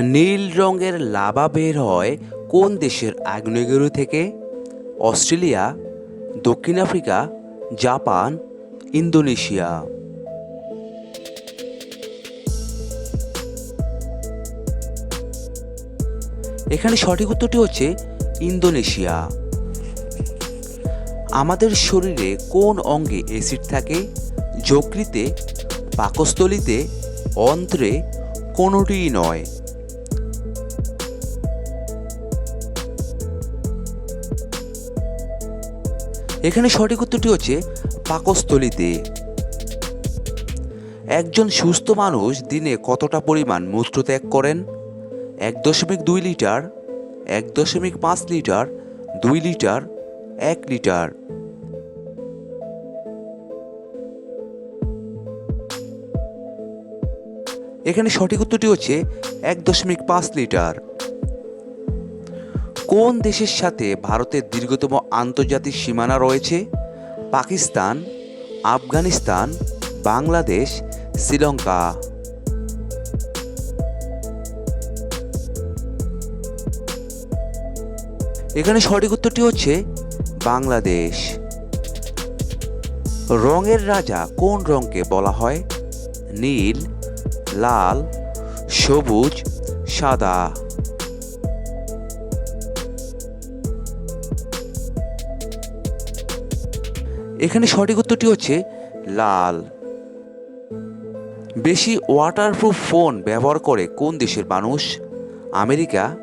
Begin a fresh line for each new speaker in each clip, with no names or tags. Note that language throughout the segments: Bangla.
নীল রঙের লাভা বের হয় কোন দেশের আগ্নেয়গিরি থেকে? অস্ট্রেলিয়া, দক্ষিণ আফ্রিকা, জাপান, ইন্দোনেশিয়া। এখানে সঠিক উত্তরটি হচ্ছে ইন্দোনেশিয়া। আমাদের শরীরে কোন অঙ্গে অ্যাসিড থাকে? যকৃতে, পাকস্থলিতে, অন্ত্রে, কোনোটিই নয়। এখানে সঠিক উত্তরটি হচ্ছে পাকস্থলিতে। একজন সুস্থ মানুষ দিনে কতটা পরিমাণ মূত্র ত্যাগ করেন? এক দশমিক দুই লিটার, এক দশমিক পাঁচ লিটার, দুই লিটার, এক লিটার। এখানে সঠিক উত্তরটি হচ্ছে এক দশমিক পাঁচ লিটার। কোন দেশের সাথে ভারতের দীর্ঘতম আন্তর্জাতিক সীমানা রয়েছে? পাকিস্তান, আফগানিস্তান, বাংলাদেশ, শ্রীলঙ্কা। এখানে সঠিক উত্তরটি হচ্ছে বাংলাদেশ। রঙের রাজা কোন রঙকে বলা হয়? নীল, লাল, সবুজ, সাদা। এখানে সঠিক উত্তরটি হচ্ছে লাল। বেশি ওয়াটারপ্রুফ ফোন ব্যবহার করে কোন দেশের মানুষ? আমেরিকা,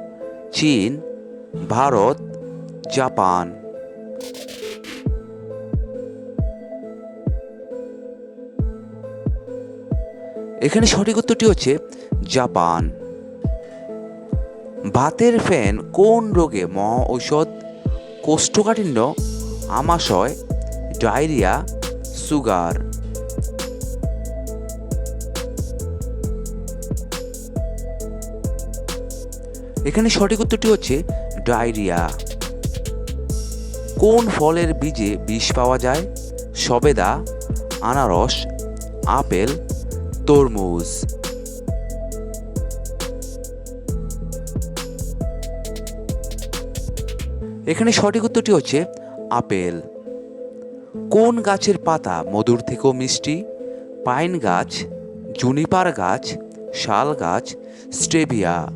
চীন, ভারত, জাপান। এখানে সঠিক উত্তরটি হচ্ছে জাপান। ভাতের ফ্যান কোন রোগে মহা ঔষধ কোষ্ঠকাঠিন্য, আমাশয় ডায়রিয়া, সুগার। এখানে সঠিক উত্তরটি হচ্ছে ডায়রিয়া। কোন ফলের বীজে বিষ পাওয়া যায়? সবেদা, আনারস, আপেল, তরমুজ। এখানে সঠিক উত্তরটি হচ্ছে আপেল। কোন গাছের পাতা মধুর থেকেও মিষ্টি? পাইন গাছ, জুনিপার গাছ, শাল গাছ, স্টেভিয়া।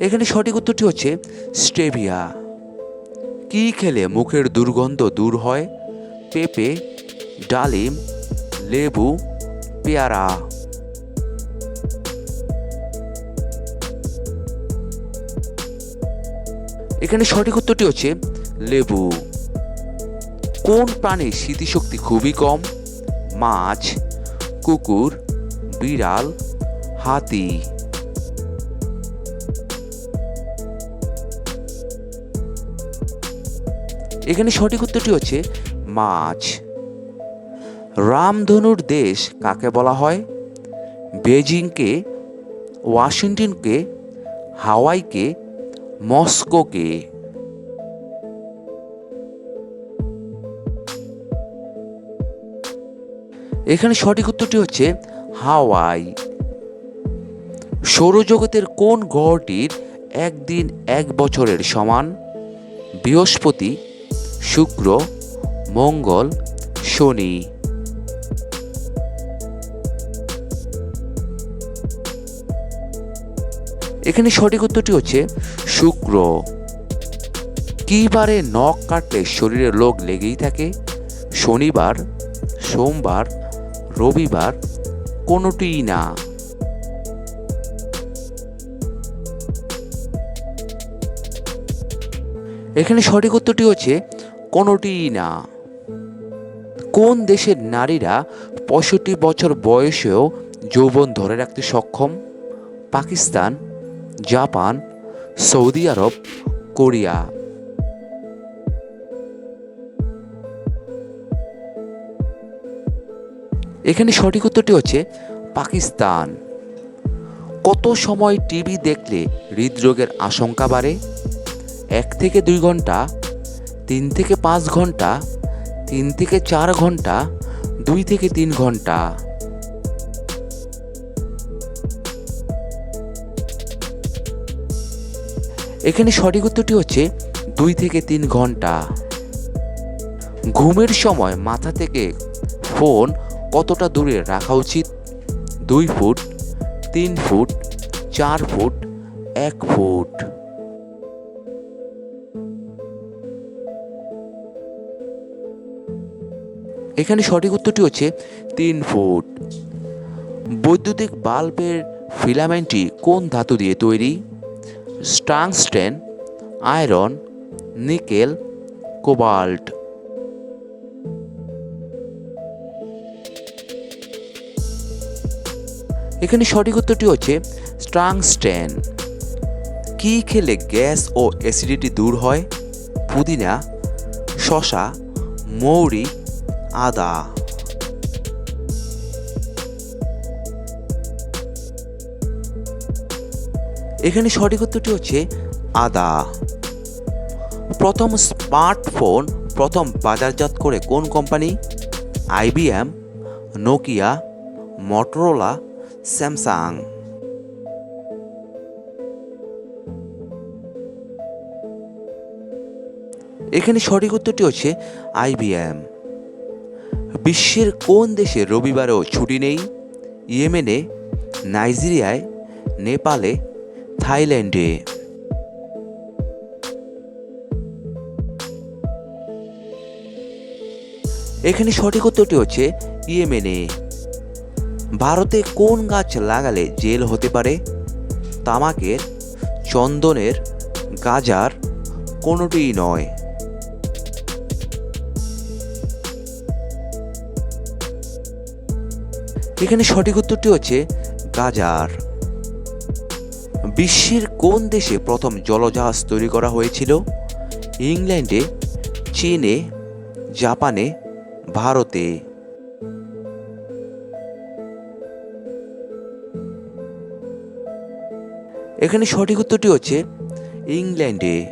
এখানে সঠিক উত্তরটি হচ্ছে স্টেভিয়া। কি খেলে মুখের দুর্গন্ধ দূর হয়? পেঁপে, ডালিম, লেবু, পেয়ারা। এখানে সঠিক উত্তরটি হচ্ছে লেবু। কোন প্রাণীর স্মৃতিশক্তি খুবই কম? মাছ, কুকুর, বিড়াল, হাতি। এখানে সঠিক উত্তরটি হচ্ছে মাছ। রামধনুর দেশ কাকে বলা হয়? বেজিংকে, ওয়াশিংটনকে, হাওয়াইকে মস্কোকে এখানে সঠিক উত্তরটি হচ্ছে হাওয়াই। সৌরজগতের কোন গ্রহটির একদিন এক বছরের সমান? বৃহস্পতি, শুক্র, মঙ্গল, শনি। এখানে সঠিক উত্তরটি হচ্ছে শুক্র। কি বারে নখ কাটলে শরীরে লোক লেগেই থাকে। শনিবার, সোমবার, রবিবার কোনোটিই না। এখানে সঠিক উত্তরটি হচ্ছে কোনোটিই না। কোন দেশের নারীরা পঁয়ষট্টি বছর বয়সেও যৌবন ধরে রাখতে সক্ষম? Pakistan Japan, Saudi Arabia, Korea. এখানে সঠিক উত্তরটি হচ্ছে পাকিস্তান। কত সময় টিভি দেখলে হৃদরোগের আশঙ্কা বাড়ে? এক থেকে দুই ঘণ্টা, তিন থেকে পাঁচ ঘণ্টা, তিন থেকে চার ঘণ্টা, দুই থেকে তিন ঘণ্টা। এখানে সঠিক উত্তরটি হচ্ছে দুই থেকে তিন ঘণ্টা। ঘুমের সময় মাথা থেকে ফোন কতটা দূরে রাখা উচিত? দুই ফুট, তিন ফুট, চার ফুট, এক ফুট। এখানে সঠিক উত্তরটি হচ্ছে তিন ফুট। বৈদ্যুতিক বাল্বের ফিলামেন্টটি কোন ধাতু দিয়ে তৈরি? Tungsten, iron, nickel, cobalt. এখানে সঠিক উত্তরটি হচ্ছে স্ট্রাংস্টেন কি খেলে গ্যাস ও অ্যাসিডিটি দূর হয়? পুদিনা শশা মৌরি, আদা। এখানে সঠিক উত্তরটি হচ্ছে আদা। প্রথম স্মার্টফোন, প্রথম বাজারজাত করে কোন company? IBM Nokia, Motorola, Samsung. এখানে সঠিক উত্তরটি হচ্ছে আইবিএম বিশ্বের কোন দেশে রবিবারেও ছুটি নেই? ইয়েমেনে, নাইজেরিয়ায়, নেপালে থাইল্যান্ডে। এখানে সঠিক উত্তরটি হচ্ছে ইয়েমেনে। ভারতে কোন গাছ লাগালে জেল হতে পারে? তামাকের, চন্দনের, গাজার, কোনোটিই নয়। এখানে সঠিক উত্তরটি হচ্ছে গাজার। বিশ্বের কোন দেশে প্রথম জলজাহাজ তৈরি করা হয়েছিল? ইংল্যান্ডে, চীনে, জাপানে, ভারতে। এখানে সঠিক উত্তরটি হচ্ছে ইংল্যান্ডে।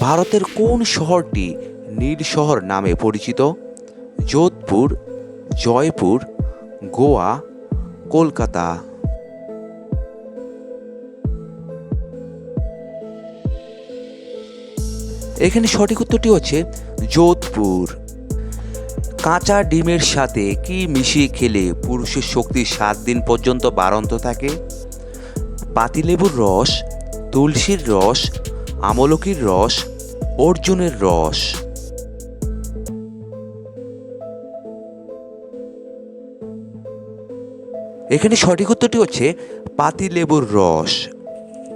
ভারতের কোন শহরটি নীল শহর নামে পরিচিত? যোধপুর, জয়পুর, গোয়া, কলকাতা। এখানে সঠিক উত্তরটি হচ্ছে যোধপুর। কাঁচা ডিমের সাথে কি মিশিয়ে খেলে পুরুষের শক্তি সাত দিন পর্যন্ত বাড়ন্ত থাকে? পাতিলেবুর রস, তুলসীর রস, আমলকির রস, অর্জুনের রস। এখানে সঠিক উত্তরটি হচ্ছে পাতিলেবুর রস।